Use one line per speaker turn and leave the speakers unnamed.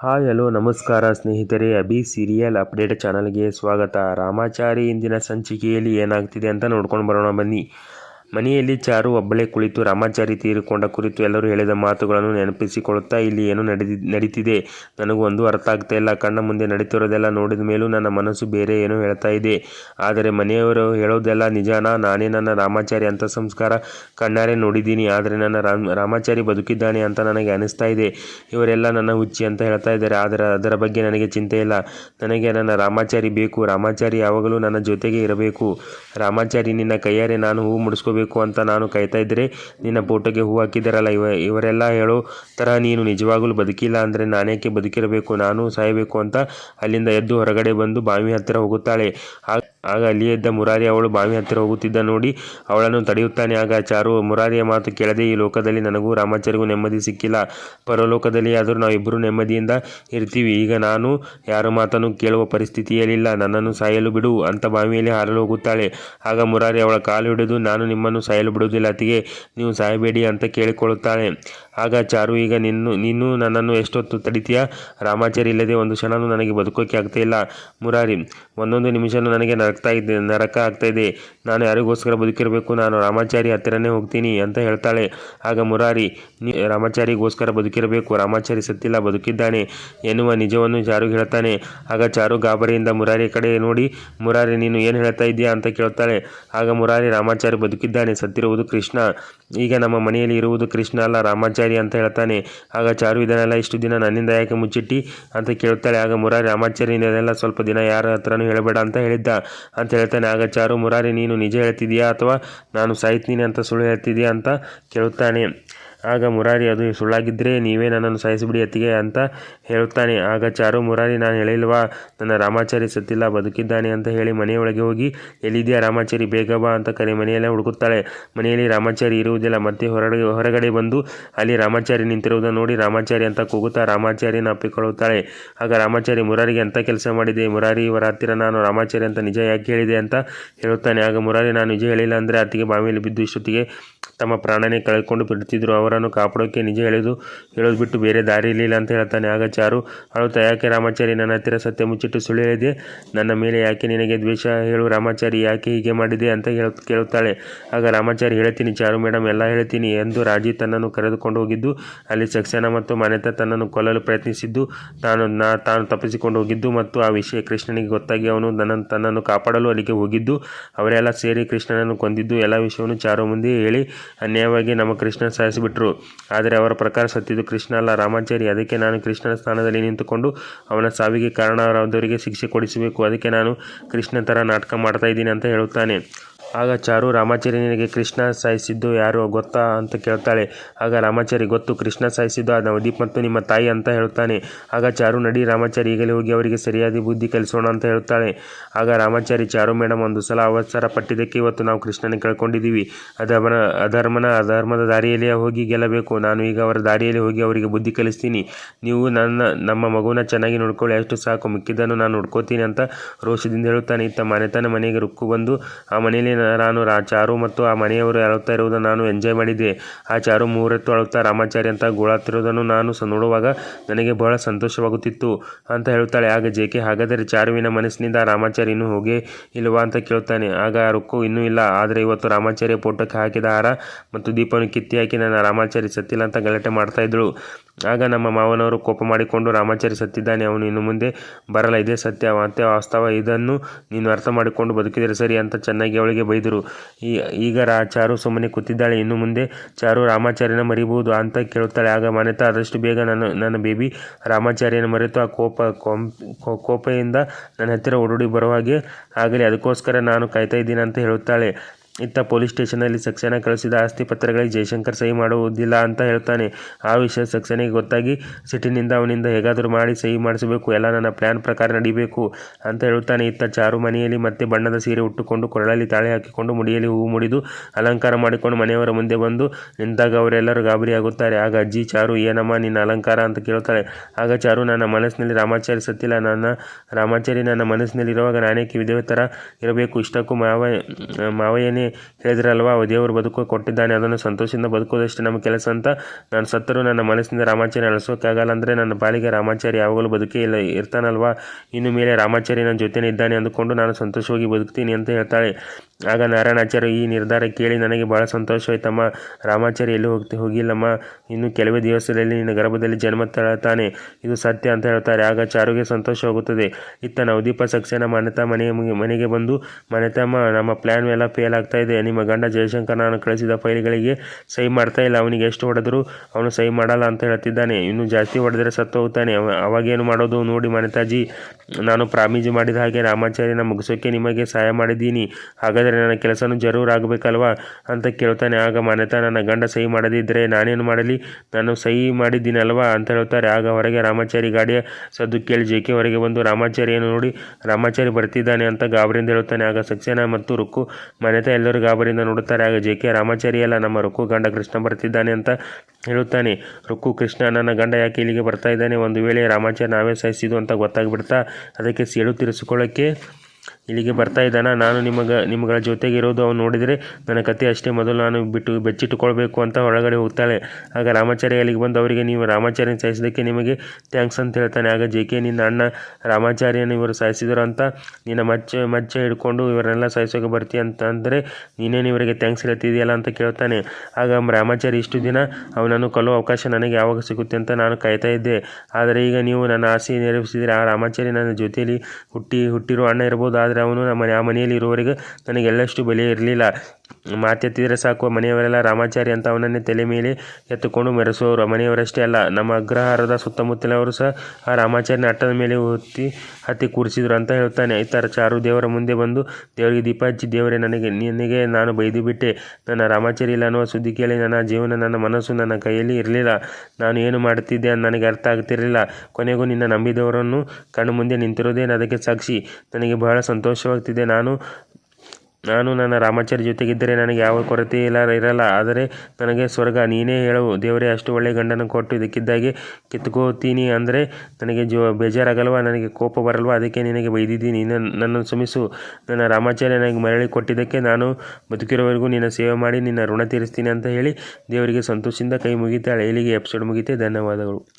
Hi, hello, ನಮಸ್ಕಾರ ಸ್ನೇಹಿತರೆ. Abhi serial update ಚಾನಲ್ಗೆ ಸ್ವಾಗತ. ರಾಮಾಚಾರಿ ಇಂದಿನ ಸಂಚಿಕೆಯಲ್ಲಿ ಏನಾಗ್ತಿದೆ ಅಂತ ನೋಡ್ಕೊಂಡು ಬರೋಣ ಬನ್ನಿ. ಮನೆಯಲ್ಲಿ ಚಾರು, ಒಬ್ಬಳೇ ಕುಳಿತು ರಾಮಾಚಾರಿ ತೀರಿಕೊಂಡ ಕುರಿತು ಎಲ್ಲರೂ ಹೇಳಿದ ಮಾತುಗಳನ್ನು ನೆನಪಿಸಿಕೊಳ್ಳುತ್ತಾ ಇಲ್ಲಿ ಏನು ನಡೆದಿ, ನಡೀತಿದೆ? ನನಗೂ ಒಂದು ಅರ್ಥ ಆಗ್ತಾ ಇಲ್ಲ. ಕಣ್ಣ ಮುಂದೆ ನಡೀತಿರೋದೆಲ್ಲ ನೋಡಿದ ಮೇಲೂ ನನ್ನ ಮನಸ್ಸು ಬೇರೆ ಏನೋ ಹೇಳ್ತಾ ಇದೆ. ಆದರೆ ಮನೆಯವರು ಹೇಳೋದೆಲ್ಲ ನಿಜಾನ? ನಾನೇ ನನ್ನ ರಾಮಾಚಾರಿ ಅಂತ ಸಂಸ್ಕಾರ ಕಣ್ಣಾರೆ ನೋಡಿದ್ದೀನಿ. ಆದರೆ ನನ್ನ ರಾಮ್, ರಾಮಾಚಾರಿ ಬದುಕಿದ್ದಾನೆ ಅಂತ ನನಗೆ ಅನಿಸ್ತಾ ಇದೆ. ಇವರೆಲ್ಲ ನನ್ನ ಹುಚ್ಚಿ ಅಂತ ಹೇಳ್ತಾ ಇದ್ದಾರೆ. ಆದರೆ ಅದರ ಬಗ್ಗೆ ನನಗೆ ಚಿಂತೆ ಇಲ್ಲ. ನನಗೆ ನನ್ನ ರಾಮಾಚಾರಿ ಬೇಕು. ರಾಮಾಚಾರಿ ಯಾವಾಗಲೂ ನನ್ನ ಜೊತೆಗೆ ಇರಬೇಕು. ರಾಮಾಚಾರಿ ನಿನ್ನ ಕೈಯಾರೆ ನಾನು ಹೂ ಮುಡಿಸ್ಕೋಬೇಕು. ಅಂತ ನಾನು ಕಾಯ್ತಾ ಇದ್ದರೆ ನಿನ್ನ ಫೋಟೋಗೆ ಹೂ ಹಾಕಿದ್ದಾರಲ್ಲ ಇವ, ಇವರೆಲ್ಲ ಹೇಳೋ ಥರ ನೀನು ನಿಜವಾಗಲೂ ಬದುಕಿಲ್ಲ ಅಂದರೆ ನಾನೇಕೆ ಬದುಕಿರಬೇಕು? ನಾನು ಸಾಯಬೇಕು ಅಂತ ಅಲ್ಲಿಂದ ಎದ್ದು ಹೊರಗಡೆ ಬಂದು ಬಾವಿ ಹತ್ತಿರ ಹೋಗುತ್ತಾಳೆ. ಆಗ ಆಗ ಅಲ್ಲಿಯೇ ಇದ್ದ ಮುರಾರಿ ಅವಳು ಬಾವಿ ಹತ್ತಿರ ಹೋಗುತ್ತಿದ್ದ ನೋಡಿ ಅವಳನ್ನು ತಡೆಯುತ್ತಾನೆ. ಆಗ ಚಾರು, ಮುರಾರಿಯ ಮಾತು ಕೇಳದೆ ಈ ಲೋಕದಲ್ಲಿ ನನಗೂ ರಾಮಾಚಾರಿಗೂ ನೆಮ್ಮದಿ ಸಿಕ್ಕಿಲ್ಲ. ಪರಲೋಕದಲ್ಲಿ ಆದರೂ ನಾವಿಬ್ಬರು ನೆಮ್ಮದಿಯಿಂದ ಇರ್ತೀವಿ. ಈಗ ನಾನು ಯಾರ ಮಾತನ್ನು ಕೇಳುವ ಪರಿಸ್ಥಿತಿಯಲ್ಲಿಲ್ಲ. ನನ್ನನ್ನು ಸಾಯಲು ಬಿಡು, ಅಂತ ಬಾವಿಯಲ್ಲಿ ಹಾರಲು ಹೋಗುತ್ತಾಳೆ. ಆಗ ಮುರಾರಿ ಅವಳ ಕಾಲು ಹಿಡಿದು, ನಾನು ನಿಮ್ಮನ್ನು ಸಾಯಲು ಬಿಡುವುದಿಲ್ಲ. ಅತಿಗೆ ನೀವು ಸಾಯಬೇಡಿ ಅಂತ ಕೇಳಿಕೊಳ್ಳುತ್ತಾಳೆ. ಆಗ ಚಾರು, ಈಗ ನಿನ್ನು, ನೀನು ನನ್ನನ್ನು ಎಷ್ಟೊತ್ತು ತಡಿತೀಯ? ರಾಮಾಚಾರಿ ಇಲ್ಲದೆ ಒಂದು ಕ್ಷಣನೂ ನನಗೆ ಬದುಕೋಕೆ ಆಗ್ತಾ ಇಲ್ಲ. ಮುರಾರಿ, ಒಂದೊಂದು ನಿಮಿಷನೂ ನನಗೆ ನರಕ್ತಾ ಇದೆ ನರಕ ಆಗ್ತಾ ಇದೆ. ನಾನು ಯಾರಿಗೋಸ್ಕರ ಬದುಕಿರಬೇಕು? ನಾನು ರಾಮಾಚಾರಿ ಹತ್ತಿರನೇ ಹೋಗ್ತೀನಿ, ಅಂತ ಹೇಳ್ತಾಳೆ. ಆಗ ಮುರಾರಿ, ನೀ ರಾಮಾಚಾರಿಗೋಸ್ಕರ ಬದುಕಿರಬೇಕು. ರಾಮಾಚಾರಿ ಸತ್ತಿಲ್ಲ, ಬದುಕಿದ್ದಾನೆ ಎನ್ನುವ ನಿಜವನ್ನು ಚಾರು ಹೇಳ್ತಾನೆ. ಆಗ ಚಾರು ಗಾಬರಿಯಿಂದ ಮುರಾರಿ ಕಡೆ ನೋಡಿ, ಮುರಾರಿ, ನೀನು ಏನು ಹೇಳ್ತಾ ಇದ್ದೀಯಾ? ಅಂತ ಕೇಳ್ತಾಳೆ. ಆಗ ಮುರಾರಿ ರಾಮಾಚಾರಿ ಬದುಕಿದ್ದಾನೆ, ಸತ್ತಿರುವುದು ಕೃಷ್ಣ. ಈಗ ನಮ್ಮ ಮನೆಯಲ್ಲಿ ಇರುವುದು ಕೃಷ್ಣ ಅಲ್ಲ ರಾಮಾಚಾರಿ ಅಂತ ಹೇಳ್ತಾನೆ. ಆಗ ಚಾರು, ಇದನ್ನೆಲ್ಲ ಇಷ್ಟು ದಿನ ನನ್ನಿಂದ ಯಾಕೆ ಮುಚ್ಚಿಟ್ಟಿ? ಅಂತ ಕೇಳ್ತಾಳೆ. ಆಗ ಮುರಾರಿ ರಾಮಾಚಾರಿ ಇದೆಲ್ಲ ಸ್ವಲ್ಪ ದಿನ ಯಾರ ಹತ್ರನೂ ಹೇಳಬೇಡ ಅಂತ ಹೇಳಿದ್ದ. ಅಂತ ಹೇಳ್ತಾನೆ. ಆಗ ಚಾರು, ಮುರಾರಿ, ನೀನು ನಿಜ ಹೇಳ್ತಿದೀಯಾ ಅಥವಾ ನಾನು ಸಾಯ್ತೀನಿ ಅಂತ ಸುಳ್ಳು ಹೇಳ್ತಿದೀಯಾ ಅಂತ ಕೇಳುತ್ತಾನೆ. ಆಗ ಮುರಾರಿ, ಅದು ಸುಳ್ಳಾಗಿದ್ದರೆ ನೀವೇ ನನ್ನನ್ನು ಸಾಯಿಸಿಬಿಡಿ ಅತ್ತಿಗೆ ಅಂತ ಹೇಳುತ್ತಾನೆ. ಆಗ ಚಾರು, ಮುರಾರಿ, ನಾನು ಹೇಳಿಲ್ವಾ? ನನ್ನ ರಾಮಾಚಾರಿ ಸತ್ತಿಲ್ಲ, ಬದುಕಿದ್ದಾನೆ ಅಂತ ಹೇಳಿ ಮನೆಯೊಳಗೆ ಹೋಗಿ, ಎಲ್ಲಿದೆಯಾ ರಾಮಾಚಾರಿ, ಬೇಗ ಬಾ ಅಂತ ಕರೆ ಮನೆಯಲ್ಲೇ ಹುಡುಕುತ್ತಾಳೆ. ಮನೆಯಲ್ಲಿ ರಾಮಾಚಾರಿ ಇರುವುದಿಲ್ಲ, ಮತ್ತೆ ಹೊರಗಡೆ ಹೊರಗಡೆ ಬಂದು ಅಲ್ಲಿ ರಾಮಾಚಾರಿ ನಿಂತಿರುವುದನ್ನು ನೋಡಿ ರಾಮಾಚಾರಿ ಅಂತ ಕೂಗುತ್ತಾ ರಾಮಾಚಾರಿಯನ್ನು ಅಪ್ಪಿಕೊಳ್ಳುತ್ತಾಳೆ. ಆಗ ರಾಮಾಚಾರಿ, ಮುರಾರಿಗೆ ಅಂತ ಕೆಲಸ ಮಾಡಿದೆ? ಮುರಾರಿ, ಇವರ ಹತ್ತಿರ ನಾನು ರಾಮಾಚಾರಿ ಅಂತ ನಿಜ ಯಾಕೆ ಹೇಳಿದೆ ಅಂತ ಹೇಳುತ್ತಾನೆ. ಆಗ ಮುರಾರಿ, ನಾನು ನಿಜ ಹೇಳಿಲ್ಲ ಅಂದರೆ ಅತ್ತಿಗೆ ಬಾವಿಯಲ್ಲಿ ಬಿದ್ದು ಇಷ್ಟೊತ್ತಿಗೆ ತಮ್ಮ ಪ್ರಾಣನೇ ಕಳೆದುಕೊಂಡು ಬಿಡ್ತಿದ್ರು ಅವರನ್ನು ಕಾಪಾಡೋಕ್ಕೆ ನಿಜ ಹೇಳಿದು ಹೇಳೋದು ಬಿಟ್ಟು ಬೇರೆ ದಾರಿ ಇರಲಿಲ್ಲ ಅಂತ ಹೇಳ್ತಾನೆ. ಆಗ ಚಾರು ಅಳುತ್ತಾ ಯಾಕೆ ರಾಮಾಚಾರಿ, ನನ್ನ ಹತ್ತಿರ ಸತ್ಯ ಮುಚ್ಚಿಟ್ಟು ಸುಳ್ಳು ಹೇಳಿದೆ ನನ್ನ ಮೇಲೆ ಯಾಕೆ ನಿನಗೆ ದ್ವೇಷ ಹೇಳು? ರಾಮಾಚಾರಿ ಯಾಕೆ ಹೀಗೆ ಮಾಡಿದೆ? ಅಂತ ಹೇಳ, ಕೇಳುತ್ತಾಳೆ. ಆಗ ರಾಮಾಚಾರಿ, ಹೇಳ್ತೀನಿ ಚಾರು ಮೇಡಮ್ ಎಲ್ಲ ಹೇಳ್ತೀನಿ ಎಂದು ರಾಜಿ ತನ್ನನ್ನು ಕರೆದುಕೊಂಡು ಹೋಗಿದ್ದು, ಅಲ್ಲಿ ಸಕ್ಸೇನಾ ಮತ್ತು ಮಾನ್ಯತ ತನ್ನನ್ನು ಕೊಲ್ಲಲು ಪ್ರಯತ್ನಿಸಿದ್ದು, ತಾನು, ನಾ, ತಾನು ತಪ್ಪಿಸಿಕೊಂಡು ಹೋಗಿದ್ದು ಮತ್ತು ಆ ವಿಷಯ ಕೃಷ್ಣನಿಗೆ ಗೊತ್ತಾಗಿ ಅವನು ನನ್ನನ್ನು ತನ್ನನ್ನು ಕಾಪಾಡಲು ಅಲ್ಲಿಗೆ ಹೋಗಿದ್ದು, ಅವರೆಲ್ಲ ಸೇರಿ ಕೃಷ್ಣನನ್ನು ಕೊಂದಿದ್ದು. ಎಲ್ಲ ವಿಷಯವನ್ನು ಚಾರು ಮುಂದೆ ಹೇಳಿ, ಅನ್ಯಾಯವಾಗಿ ನಮ್ಮ ಕೃಷ್ಣ ಸಾಯಿಸಿಬಿಟ್ರು ಆದರೆ ಅವರ ಪ್ರಕಾರ ಸತ್ತಿದ್ದು ಕೃಷ್ಣ ಅಲ್ಲ. ರಾಮಾಚಾರಿ, ಅದಕ್ಕೆ ನಾನು ಕೃಷ್ಣನ ಸ್ಥಾನದಲ್ಲಿ ನಿಂತುಕೊಂಡು ಅವನ ಸಾವಿಗೆ ಕಾರಣರಾದವರಿಗೆ ಶಿಕ್ಷೆ ಕೊಡಿಸಬೇಕು. ಅದಕ್ಕೆ ನಾನು ಕೃಷ್ಣ ಥರ ನಾಟಕ ಮಾಡ್ತಾ ಇದ್ದೀನಿ ಅಂತ ಹೇಳುತ್ತಾನೆ. ಆಗ ಚಾರು ರಾಮಾಚಾರಿ ನಿನಗೆ ಕೃಷ್ಣ ಸಾಯಿಸಿದ್ದು ಯಾರು ಗೊತ್ತಾ ಅಂತ ಕೇಳ್ತಾಳೆ. ಆಗ ರಾಮಾಚಾರಿ, ಗೊತ್ತು, ಕೃಷ್ಣ ಸಾಯಿಸಿದ್ದು ಆ ನವದೀಪ್ ಮತ್ತು ನಿಮ್ಮ ತಾಯಿ ಅಂತ ಹೇಳುತ್ತಾನೆ. ಆಗ ಚಾರು ನಡಿ ರಾಮಾಚಾರಿ, ಈಗಲೇ ಹೋಗಿ ಅವರಿಗೆ ಸರಿಯಾದ ಬುದ್ಧಿ ಕಲಿಸೋಣ ಅಂತ ಹೇಳ್ತಾಳೆ ಆಗ ರಾಮಾಚಾರಿ, ಚಾರು ಮೇಡಮ್ ಒಂದು ಸಲ ಅವಸರ ಪಟ್ಟಿದ್ದಕ್ಕೆ ಇವತ್ತು ನಾವು ಕೃಷ್ಣನ ಕೇಳ್ಕೊಂಡಿದ್ದೀವಿ. ಅಧರ್ಮನ ಅಧರ್ಮನ, ಅಧರ್ಮದ ದಾರಿಯಲ್ಲೇ ಹೋಗಿ ಗೆಲ್ಲಬೇಕು. ನಾನು ಈಗ ಅವರ ದಾರಿಯಲ್ಲಿ ಹೋಗಿ ಅವರಿಗೆ ಬುದ್ಧಿ ಕಲಿಸ್ತೀನಿ. ನೀವು ನನ್ನ, ನಮ್ಮ ಮಗುವನ್ನ ಚೆನ್ನಾಗಿ ನೋಡ್ಕೊಳ್ಳಿ, ಅಷ್ಟು ಸಾಕು, ಮಿಕ್ಕಿದ್ದನ್ನು ನಾನು ನೋಡ್ಕೋತೀನಿ ಅಂತ ರೋಷದಿಂದ ಹೇಳುತ್ತಾನೆ. ಇತ್ತ ಮನೆತನ ಮನೆಗೆ ರುಕ್ಕು ಬಂದು ಆ ಮನೆಯಲ್ಲಿ ನಾನು ರಾ, ಚಾರು ಮತ್ತು ಆ ಮನೆಯವರು ಅಳುತ್ತಾ ಇರುವುದನ್ನು ನಾನು ಎಂಜಾಯ್ ಮಾಡಿದ್ದೆ. ಆ ಚಾರು ಮೂರತ್ತು ಅಳುತ್ತಾ ರಾಮಾಚಾರಿ ಅಂತ ಗೋಳಾತಿರುವುದನ್ನು ನಾನು ನೋಡುವಾಗ ನನಗೆ ಬಹಳ ಸಂತೋಷವಾಗುತ್ತಿತ್ತು ಅಂತ ಹೇಳುತ್ತಾಳೆ. ಆಗ ಜೆ ಕೆ ಹಾಗಾದರೆ ಚಾರುವಿನ ಮನಸ್ಸಿನಿಂದ ರಾಮಾಚಾರಿ ಇನ್ನೂ ಹೋಗೇ ಇಲ್ವಾ ಅಂತ ಕೇಳುತ್ತಾನೆ. ಆಗ ರುಕ್ಕು, ಇನ್ನೂ ಇಲ್ಲ, ಆದರೆ ಇವತ್ತು ರಾಮಾಚಾರಿಯ ಫೋಟೋಕ್ಕೆ ಹಾಕಿದ ಹಾರ ಮತ್ತು ದೀಪವನ್ನು ಕಿತ್ತಿ ಹಾಕಿ ನನ್ನ ರಾಮಾಚಾರಿ ಸತ್ತಿಲ್ಲ ಅಂತ ಗಲಾಟೆ ಮಾಡ್ತಾ ಇದ್ದಳು. ಆಗ ನಮ್ಮ ಮಾವನವರು ಕೋಪ ಮಾಡಿಕೊಂಡು ರಾಮಾಚಾರಿ ಸತ್ತಿದ್ದಾನೆ, ಅವನು ಇನ್ನು ಮುಂದೆ ಬರಲ್ಲ, ಇದೇ ಸತ್ಯ ಮತ್ತೆ ವಾಸ್ತವ, ಇದನ್ನು ನೀನು ಅರ್ಥ ಮಾಡಿಕೊಂಡು ಬದುಕಿದರೆ ಸರಿ ಅಂತ ಚೆನ್ನಾಗಿ ಅವಳಿಗೆ ಬೈದರು. ಈಗ ರಾ, ಚಾರು ಸುಮ್ಮನೆ ಕೂತಿದ್ದಾಳೆ, ಇನ್ನು ಮುಂದೆ ಚಾರು ರಾಮಾಚಾರ್ಯನ ಮರಿಬಹುದು ಅಂತ ಕೇಳುತ್ತಾಳೆ. ಆಗ ಮನೆತ ಆದಷ್ಟು ಬೇಗ ನನ್ನ ನನ್ನ ಬೇಬಿ ರಾಮಾಚಾರ್ಯನ ಮರೆತು ಆ ಕೋಪ ಕೋಪೆಯಿಂದ ನನ್ನ ಹತ್ತಿರ ಓಡೋಡಿ ಬರುವ ಹಾಗೆ ಆಗಲಿ, ಅದಕ್ಕೋಸ್ಕರ ನಾನು ಕಾಯ್ತಾ ಇದ್ದೀನಿ ಅಂತ ಹೇಳುತ್ತಾಳೆ. ಇತ್ತ ಪೊಲೀಸ್ ಸ್ಟೇಷನಲ್ಲಿ ಸಕ್ಸೇನಾ ಕಳಿಸಿದ ಆಸ್ತಿ ಪತ್ರಗಳಿಗೆ ಜಯಶಂಕರ್ ಸಹಿ ಮಾಡುವುದಿಲ್ಲ ಅಂತ ಹೇಳ್ತಾನೆ. ಆ ವಿಷಯ ಸಕ್ಸೇನೆಗೆ ಗೊತ್ತಾಗಿ ಸಿಟ್ಟಿನಿಂದ ಅವನಿಂದ ಹೇಗಾದರೂ ಮಾಡಿ ಸಹಿ ಮಾಡಿಸಬೇಕು. ಎಲ್ಲ ನನ್ನ ಪ್ಲ್ಯಾನ್ ಪ್ರಕಾರ ನಡಿಬೇಕು ಅಂತ ಹೇಳುತ್ತಾನೆ ಇತ್ತ ಚಾರು ಮನೆಯಲ್ಲಿ ಮತ್ತೆ ಬಣ್ಣದ ಸೀರೆ ಉಟ್ಟುಕೊಂಡು ಕೊರಳಲ್ಲಿ ತಾಳೆ ಹಾಕಿಕೊಂಡು ಮುಡಿಯಲ್ಲಿ ಹೂವು ಮುಡಿದು ಅಲಂಕಾರ ಮಾಡಿಕೊಂಡು ಮನೆಯವರ ಮುಂದೆ ಬಂದು ನಿಂತಾಗ ಅವರೆಲ್ಲರೂ ಗಾಬರಿಯಾಗುತ್ತಾರೆ. ಆಗ ಅಜ್ಜಿ, ಚಾರು, ಏನಮ್ಮ, ನಿನ್ನ ಅಲಂಕಾರ? ಅಂತ ಕೇಳ್ತಾಳೆ. ಆಗ ಚಾರು, ನನ್ನ ಮನಸ್ಸಿನಲ್ಲಿ ರಾಮಾಚಾರಿ ಸತ್ತಿಲ್ಲ. ನನ್ನ ರಾಮಾಚಾರಿ ನನ್ನ ಮನಸ್ಸಿನಲ್ಲಿರುವಾಗ ನಾನೇಕೆ ವಿಧವೆ ಥರ ಇರಬೇಕು? ಇಷ್ಟಕ್ಕೂ ಮಾವ ಮಾವಯ್ಯನೇ ಹೇಳಿದ್ರಲ್ವಾ ದೇವರು ಬದುಕು ಕೊಟ್ಟಿದ್ದಾನೆ, ಅದನ್ನು ಸಂತೋಷದಿಂದ ಬದುಕೋದಷ್ಟೇ ನಮ್ಮ ಕೆಲಸ ಅಂತ. ನಾನು ಸತ್ತರೂ ನನ್ನ ಮನಸ್ಸಿನಿಂದ ರಾಮಾಚಾರಿ ಅಳಿಸೋಕ್ಕಾಗಲ್ಲ ಅಂದರೆ ನನ್ನ ಬಾಳಿಗೆ ರಾಮಾಚಾರಿ ಯಾವಾಗಲೂ ಬದುಕೇ ಇಲ್ಲ, ಇರ್ತಾನಲ್ವಾ? ಇನ್ನು ಮೇಲೆ ರಾಮಾಚಾರಿ ನನ್ನ ಜೊತೆನೇ ಇದ್ದಾನೆ ಅಂದುಕೊಂಡು ನಾನು ಸಂತೋಷವಾಗಿ ಬದುಕ್ತೀನಿ ಅಂತ ಹೇಳ್ತಾಳೆ. ಆಗ ನಾರಾಯಣಾಚಾರ್ಯ ಈ ನಿರ್ಧಾರ ಕೇಳಿ ನನಗೆ ಬಹಳ ಸಂತೋಷವಾಯ್ತಮ್ಮ ರಾಮಾಚಾರಿ ಎಲ್ಲೂ ಹೋಗ್ತಿ, ಹೋಗಿಲ್ಲಮ್ಮ. ಇನ್ನು ಕೆಲವೇ ದಿವಸದಲ್ಲಿ ನಿನ್ನ ಗರ್ಭದಲ್ಲಿ ಜನ್ಮ ತಳತಾನೆ. ಇದು ಸತ್ಯ ಅಂತ ಹೇಳ್ತಾರೆ. ಆಗ ಚಾರುಗೆ ಸಂತೋಷವಾಗುತ್ತದೆ ಇತ್ತ ನವದೀಪ ಸಕ್ಸೇನಾ ಮನೆತ ಮನೆಯ ಮನೆಗೆ ಬಂದು, ಮನೆತಮ್ಮ, ನಮ್ಮ ಪ್ಲ್ಯಾನ್ ಎಲ್ಲ ಫೇಲ್ ಆಗ್ತಾ ಇದೆ ನಿಮ್ಮ ಗಂಡ ಜಯಶಂಕರ್ ನಾನು ಕಳಿಸಿದ ಫೈಲ್ಗಳಿಗೆ ಸಹಿ ಮಾಡ್ತಾ ಇಲ್ಲ, ಅವನಿಗೆ ಎಷ್ಟು ಹೊಡೆದರೂ ಅವನು ಸಹಿ ಮಾಡಲ್ಲ ಅಂತ ಹೇಳ್ತಿದ್ದಾನೆ. ಇನ್ನು ಜಾಸ್ತಿ ಹೊಡೆದರೆ ಸತ್ತು ಹೋಗ್ತಾನೆ. ಅವ- ಅವಾಗೇನು ಮಾಡೋದು ನೋಡಿ ಮನೆತಾಜಿ. ನಾನು ಪ್ರಾಮೀಜಿ ಮಾಡಿದ ಹಾಗೆ ರಾಮಾಚಾರ್ಯನ ಮುಗಿಸೋಕೆ ನಿಮಗೆ ಸಹಾಯ ಮಾಡಿದ್ದೀನಿ. ಹಾಗಾದರೆ ನನ್ನ ಕೆಲಸನೂ ಜರೂರ್ ಆಗಬೇಕಲ್ವಾ ಅಂತ ಕೇಳ್ತಾನೆ. ಆಗ ಮನೆತ, ನನ್ನ ಗಂಡ ಸಹಿ ಮಾಡದಿದ್ದರೆ ನಾನೇನು ಮಾಡಲಿ? ನಾನು ಸಹಿ ಮಾಡಿದ್ದೀನಲ್ವಾ? ಅಂತ ಹೇಳ್ತಾರೆ. ಆಗ ಹೊರಗೆ ರಾಮಾಚಾರಿ ಗಾಡಿಯ ಸದ್ದು ಕೇಳಿ ಜೇಕೆ ಹೊರಗೆ ಬಂದು, ರಾಮಾಚಾರಿಯನ್ನು ನೋಡಿ ರಾಮಾಚಾರಿ ಬರ್ತಿದ್ದಾನೆ ಅಂತ ಗಾಬರಿಯಿಂದ ಹೇಳುತ್ತಾನೆ. ಆಗ ಸಕ್ಸೇನಾ ಮತ್ತು ರುಕ್ಕು ಮನೆತ ಎಲ್ಲರೂ ಗಾಬರಿಯಿಂದ ನೋಡುತ್ತಾರೆ. ಆಗ ಕೆ ರಾಮಾಚಾರಿ ಅಲ್ಲ ನಮ್ಮ ರುಕ್ಕು ಗಂಡ ಕೃಷ್ಣ ಬರ್ತಿದ್ದಾನೆ ಅಂತ ಹೇಳುತ್ತಾನೆ. ರುಕ್ಕು ಕೃಷ್ಣ ನನ್ನ ಗಂಡ ಯಾಕೆ ಇಲ್ಲಿಗೆ ಬರ್ತಾ ಇದ್ದಾನೆ? ಒಂದು ವೇಳೆ ರಾಮಾಚಾರಿ ನಾವೇ ಸಹಿಸಿದ್ದು ಅಂತ ಗೊತ್ತಾಗ್ಬಿಡ್ತಾ ಅದಕ್ಕೆ ಸೇಡು ತೀರಿಸಿಕೊಳ್ಳೋಕ್ಕೆ ಇಲ್ಲಿಗೆ ಬರ್ತಾ ಇದ್ದಾನ. ನಾನು ನಿಮಗೆ, ನಿಮ್ಗಳ ಜೊತೆಗೆ ಇರೋದು ಅವನು ನೋಡಿದರೆ ನನ್ನ ಕತೆ ಅಷ್ಟೇ. ಮೊದಲು ನಾನು ಬಿಟ್ಟು, ಬೆಚ್ಚಿಟ್ಟುಕೊಳ್ಬೇಕು ಅಂತ ಹೊರಗಡೆ ಹೋಗ್ತಾಳೆ. ಆಗ ರಾಮಾಚಾರ್ಯ ಅಲ್ಲಿಗೆ ಬಂದು ಅವರಿಗೆ ನೀವು ರಾಮಾಚಾರ್ಯನ ಸಾಯಿಸಿದ್ದಕ್ಕೆ ನಿಮಗೆ ಥ್ಯಾಂಕ್ಸ್ ಅಂತ ಹೇಳ್ತಾನೆ. ಆಗ ಜೆ ಕೆ ನಿನ್ನ ಅಣ್ಣ ರಾಮಾಚಾರ್ಯನ ಇವರು ಸಾಯಿಸಿದರು ಅಂತ ನಿನ್ನ ಮಚ್ಚ ಮಚ್ಚ ಹಿಡ್ಕೊಂಡು ಇವರನ್ನೆಲ್ಲ ಸಾಯಿಸೋಕೆ ಬರ್ತೀಯ ಅಂತ ಅಂದರೆ ನೀನೇನು ಇವರಿಗೆ ಥ್ಯಾಂಕ್ಸ್ ಹೇಳ್ತಿದೆಯಲ್ಲ ಅಂತ ಕೇಳ್ತಾನೆ. ಆಗ ರಾಮಾಚಾರ್ಯ ಇಷ್ಟು ದಿನ ಅವನನ್ನು ಕೊಲ್ಲೋ ಅವಕಾಶ ನನಗೆ ಯಾವಾಗ ಸಿಗುತ್ತೆ ಅಂತ ನಾನು ಕಾಯ್ತಾ ಇದ್ದೆ. ಆದರೆ ಈಗ ನೀವು ನನ್ನ ಆಸೆ ನೆರವೇರಿಸಿದರೆ ಆ ರಾಮಾಚಾರ್ಯ ನನ್ನ ಜೊತೆಯಲ್ಲಿ ಹುಟ್ಟಿ, ಹುಟ್ಟಿರೋ ಅಣ್ಣ ಇರ್ಬೋದು. ಆದರೆ ಅವನು ಆ ಮನೆಯಲ್ಲಿ ಇರುವವರೆಗೆ ನನಗೆ ಎಳ್ಳಷ್ಟು ಬೆಲೆ ಇರಲಿಲ್ಲ ಮಾತೆತ್ತಿದರೆ ಸಾಕು, ಮನೆಯವರೆಲ್ಲ ರಾಮಾಚಾರಿ ಅಂತ ಅವನನ್ನೇ ತಲೆ ಮೇಲೆ ಎತ್ತುಕೊಂಡು ಮೆರೆಸುವವರು. ಮನೆಯವರಷ್ಟೇ ಅಲ್ಲ, ನಮ್ಮ ಅಗ್ರಹಾರದ ಸುತ್ತಮುತ್ತಲವರು ಸಹ ಆ ರಾಮಾಚಾರಿನ ಅಟ್ಟದ ಮೇಲೆ ಹೊತ್ತಿ ಹತ್ತಿ ಕೂರಿಸಿದ್ರು ಅಂತ ಹೇಳ್ತಾನೆ. ಇತರ ಚಾರು, ದೇವರ ಮುಂದೆ ಬಂದು ದೇವರಿಗೆ ದೀಪ ಹಚ್ಚಿ, ದೇವರೇ, ನನಗೆ, ನಿನಗೆ ನಾನು ಬೈದು ಬಿಟ್ಟೆ. ನನ್ನ ರಾಮಾಚಾರಿ ಇಲ್ಲ ಅನ್ನುವ ಸುದ್ದಿ ಕೇಳಿ ನನ್ನ ಜೀವನ, ನನ್ನ ಮನಸ್ಸು ನನ್ನ ಕೈಯಲ್ಲಿ ಇರಲಿಲ್ಲ. ನಾನು ಏನು ಮಾಡುತ್ತಿದ್ದೆ ನನಗೆ ಅರ್ಥ ಆಗ್ತಿರಲಿಲ್ಲ. ಕೊನೆಗೂ ನಿನ್ನ ನಂಬಿದವರನ್ನು ಕಣ್ಣು ಮುಂದೆ ನಿಂತಿರೋದೇ ಅದಕ್ಕೆ ಸಾಕ್ಷಿ. ನನಗೆ ಬಹಳ ಸಂತೋಷವಾಗ್ತಿದೆ. ನಾನು ನಾನು ನನ್ನ ರಾಮಾಚಾರ್ಯ ಜೊತೆಗಿದ್ದರೆ ನನಗೆ ಯಾವ ಕೊರತೆ ಇಲ್ಲ, ಇರಲ್ಲ. ಆದರೆ ನನಗೆ ಸ್ವರ್ಗ. ನೀನೇ ಹೇಳು, ದೇವರೇ, ಅಷ್ಟು ಒಳ್ಳೆಯ ಗಂಡನ ಕೊಟ್ಟು ಇದಕ್ಕಿದ್ದಾಗೆ ಕಿತ್ಕೋತೀನಿ ಅಂದರೆ ನನಗೆ ಜೋ, ಬೇಜಾರಾಗಲ್ವ? ನನಗೆ ಕೋಪ ಬರಲ್ವ? ಅದಕ್ಕೆ ನಿನಗೆ ಬೈದಿದ್ದೀನಿ. ನನ್ನ ನನ್ನನ್ನು ನನ್ನ ರಾಮಾಚಾರ್ಯ ನನಗೆ ಮರಳಿ ಕೊಟ್ಟಿದ್ದಕ್ಕೆ ನಾನು ಬದುಕಿರೋವರೆಗೂ ನಿನ್ನ ಸೇವೆ ಮಾಡಿ, ನಿನ್ನ ಋಣ ತೀರಿಸ್ತೀನಿ ಅಂತ ಹೇಳಿ ದೇವರಿಗೆ ಸಂತೋಷದಿಂದ ಕೈ ಮುಗಿತಾಳೆ. ಇಲ್ಲಿಗೆ ಎಪಿಸೋಡ್ ಮುಗಿತೆ? ಧನ್ಯವಾದಗಳು.